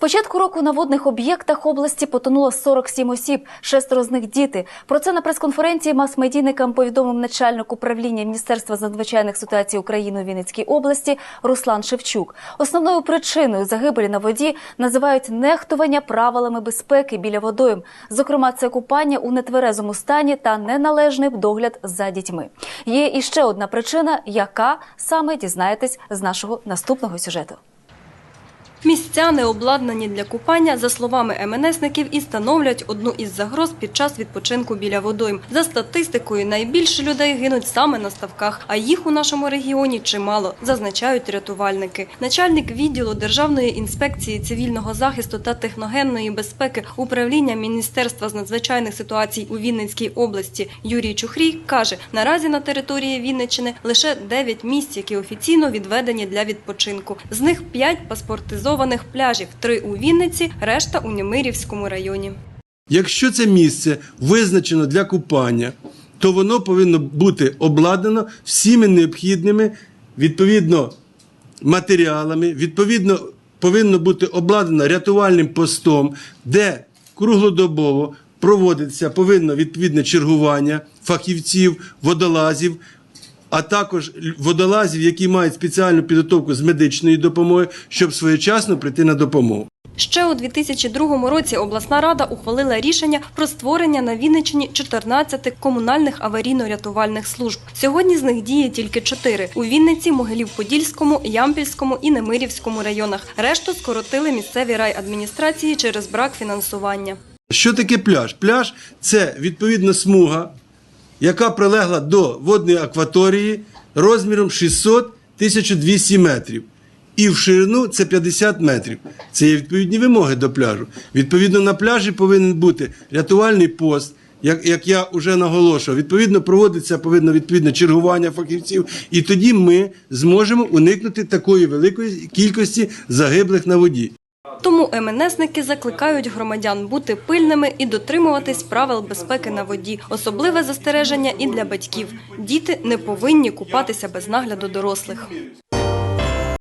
початку року на водних об'єктах області потонуло 47 осіб, шестеро з них діти. Про це на прес-конференції мас-медійникам повідомив начальник управління Міністерства з надзвичайних ситуацій України у Вінницькій області Руслан Шевчук. Основною причиною загибелі на воді називають нехтування правилами безпеки біля водойм. Зокрема, це купання у нетверезому стані та неналежний догляд за дітьми. Є іще одна причина, яка саме дізнаєтесь з нашого наступного сюжету. Місця не обладнані для купання, за словами МНСників, і становлять одну із загроз під час відпочинку біля водойм. За статистикою, найбільше людей гинуть саме на ставках, а їх у нашому регіоні чимало, зазначають рятувальники. Начальник відділу Державної інспекції цивільного захисту та техногенної безпеки управління Міністерства з надзвичайних ситуацій у Вінницькій області Юрій Чухрій каже, наразі на території Вінниччини лише 9 місць, які офіційно відведені для відпочинку. З них 5 паспортизованих пляжів, 3 у Вінниці, решта у Немирівському районі. Якщо це місце визначено для купання, то воно повинно бути обладнано всіми необхідними відповідно матеріалами, відповідно повинно бути обладнано рятувальним постом, де круглодобово проводиться повинно відповідне чергування фахівців, водолазів. А також водолазів, які мають спеціальну підготовку з медичної допомоги, щоб своєчасно прийти на допомогу. Ще у 2002 році обласна рада ухвалила рішення про створення на Вінниччині 14 комунальних аварійно-рятувальних служб. Сьогодні з них діє тільки 4 – у Вінниці, Могилів-Подільському, Ямпільському і Немирівському районах. Решту скоротили місцеві райадміністрації через брак фінансування. Що таке пляж? Пляж це відповідно смуга, яка прилегла до водної акваторії розміром 600-1200 метрів. І в ширину це 50 метрів. Це є відповідні вимоги до пляжу. Відповідно, на пляжі повинен бути рятувальний пост. Як, як я вже наголошував, відповідно проводиться повинно відповідне чергування фахівців, і тоді ми зможемо уникнути такої великої кількості загиблих на воді. Тому МНСники закликають громадян бути пильними і дотримуватись правил безпеки на воді. Особливе застереження і для батьків. Діти не повинні купатися без нагляду дорослих.